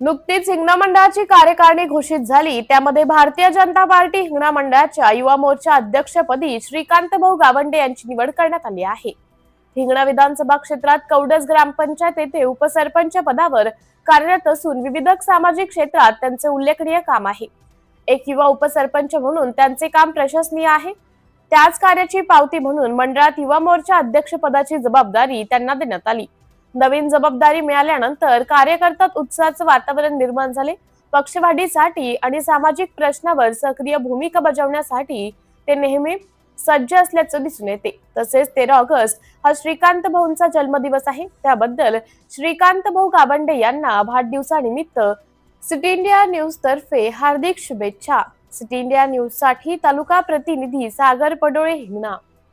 नुकतीच हिंगणा मंडळाची कार्यकारिणी घोषित झाली. त्यामध्ये भारतीय जनता पार्टी हिंगणा मंडळाच्या युवा मोर्चा अध्यक्षपदी श्रीकांत भाऊ गावंडे यांची निवड करण्यात आली आहे. हिंगणा विधानसभा क्षेत्रात कवडस ग्रामपंचायत येथे उपसरपंच पदावर कार्यरत असून विविध सामाजिक क्षेत्रात त्यांचे उल्लेखनीय काम आहे. एक युवा उपसरपंच म्हणून त्यांचे काम प्रशंसनीय आहे. त्याच कार्याची पावती म्हणून मंडळात युवा मोर्चा अध्यक्षपदाची जबाबदारी त्यांना देण्यात आली. नवीन जबाबदारी मिळाल्यानंतर कार्यकर्त्यात उत्साहाचं वातावरण निर्माण झाले. पक्षवाढीसाठी आणि सामाजिक प्रश्नावर सक्रिय भूमिका बजावण्यासाठी ते नेहमी सज्ज असल्याचं दिसून येते. तसेच तेरा ऑगस्ट हा श्रीकांत भाऊंचा जन्मदिवस आहे. त्याबद्दल श्रीकांत भाऊ गावंडे यांना वाढदिवसानिमित्त सिटी इंडिया न्यूज तर्फे हार्दिक शुभेच्छा. सिटी इंडिया न्यूजसाठी तालुका प्रतिनिधी सागर पडोळे हिंगणा.